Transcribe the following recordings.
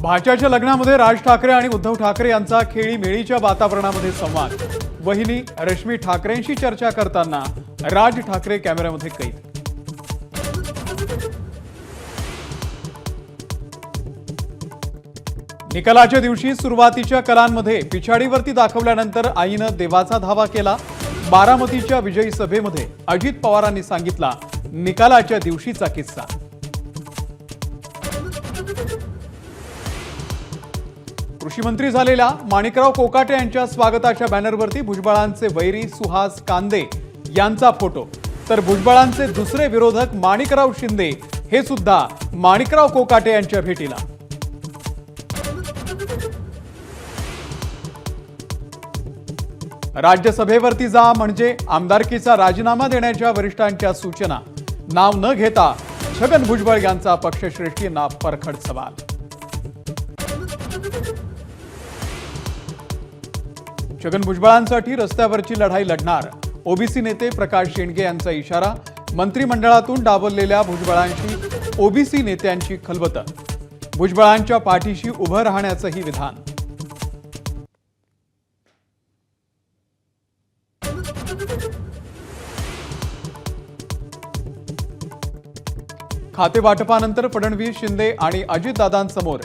भाच्याच्या लग्नामध्ये राज ठाकरे आणि उद्धव ठाकरे यांचा खेळीमेळीच्या वातावरणामध्ये संवाद. वहिनी रश्मी ठाकरेंशी चर्चा करताना राज ठाकरे कॅमेऱ्यामध्ये कैद. निकालाच्या दिवशी सुरुवातीच्या कलांमध्ये पिछाडीवरती दाखवल्यानंतर आईनं देवाचा धावा केला. बारामतीच्या विजयी सभेमध्ये अजित पवारांनी सांगितला निकालाच्या दिवशीचा किस्सा. कृषी मंत्री झालेल्या माणिकराव कोकाटे यांच्या स्वागताच्या बॅनरवरती भुजबळांचे वैरी सुहास कांदे यांचा फोटो. तर भुजबळांचे दुसरे विरोधक माणिकराव शिंदे हे सुद्धा माणिकराव कोकाटे यांच्या भेटीला. राज्यसभेवरती जा म्हणजे आमदारकीचा राजीनामा देण्याच्या वरिष्ठांच्या सूचना. नाव न घेता छगन भुजबळ यांचा पक्षश्रेष्ठींना परखड सवाल. छगन भुजबळांसाठी रस्त्यावरची लढाई लढणार. ओबीसी नेते प्रकाश शेंडगे यांचा इशारा मंत्रिमंडळातून डावललेल्या भुजबळांशी ओबीसी नेत्यांची खलबत. भुजबळांच्या पाठीशी उभं राहण्याचंही विधान. खाते वाटपानंतर फडणवीस शिंदे आणि अजितदादांसमोर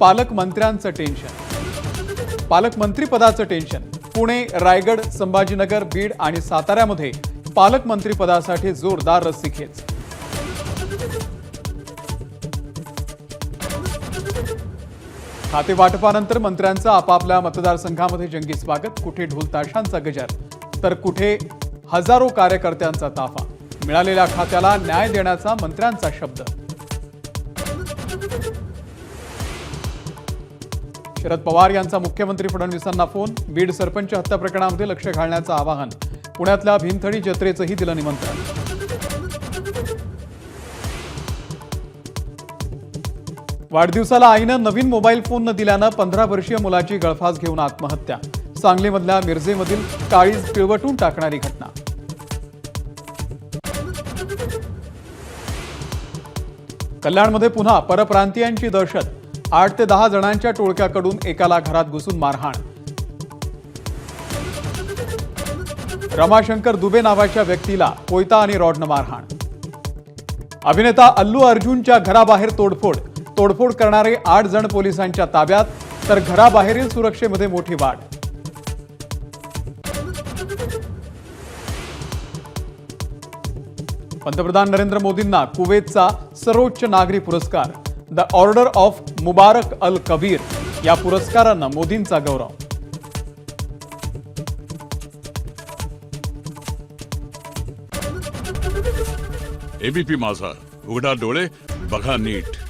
पालकमंत्र्यांचं टेन्शन. पालकमंत्रीपदाचं टेन्शन. पुणे रायगड संभाजीनगर बीड आणि साताऱ्यामध्ये पालकमंत्रीपदासाठी जोरदार रस्सीखेच खाते वाटपानंतर मंत्र्यांचं आपापल्या मतदारसंघामध्ये जंगी स्वागत कुठे ढोलताशांचा गजर? तर कुठे हजारो कार्यकर्त्यांचा ताफा? मिळालेल्या खात्याला न्याय देण्याचा मंत्र्यांचा शब्द. शरद पवार यांचा मुख्यमंत्री फडणवीसांना फोन बीड सरपंच हत्या प्रकरणामध्ये लक्ष घालण्याचं आवाहन. पुण्यातल्या भीमथडी जत्रेचंही दिलं निमंत्रण. वाढदिवसाला आईनं नवीन मोबाईल फोन न दिल्यानं पंधरा वर्षीय मुलाची गळफास घेऊन आत्महत्या. सांगलीमधल्या मिरजेमधील काळीज पिळवटून टाकणारी घटना. कल्याणमध्ये पुन्हा परप्रांतीयांची दहशत. आठ ते दहा जणांच्या टोळक्याकडून एकाला घरात घुसून मारहाण. रमाशंकर दुबे नावाच्या व्यक्तीला कोयता आणि रॉडनं मारहाण. अभिनेता अल्लू अर्जुनच्या घराबाहेर तोडफोड. तोडफोड करणारे आठ जण पोलिसांच्या ताब्यात तर घराबाहेरील सुरक्षेमध्ये मोठी वाढ. पंतप्रधान नरेंद्र मोदींना कुवेतचा सर्वोच्च नागरी पुरस्कार. The order of Mubarak Al Kabeer या पुरस्कारानं मोदींचा गौरव. एबीपी माझा. उघडा डोळे बघा नीट.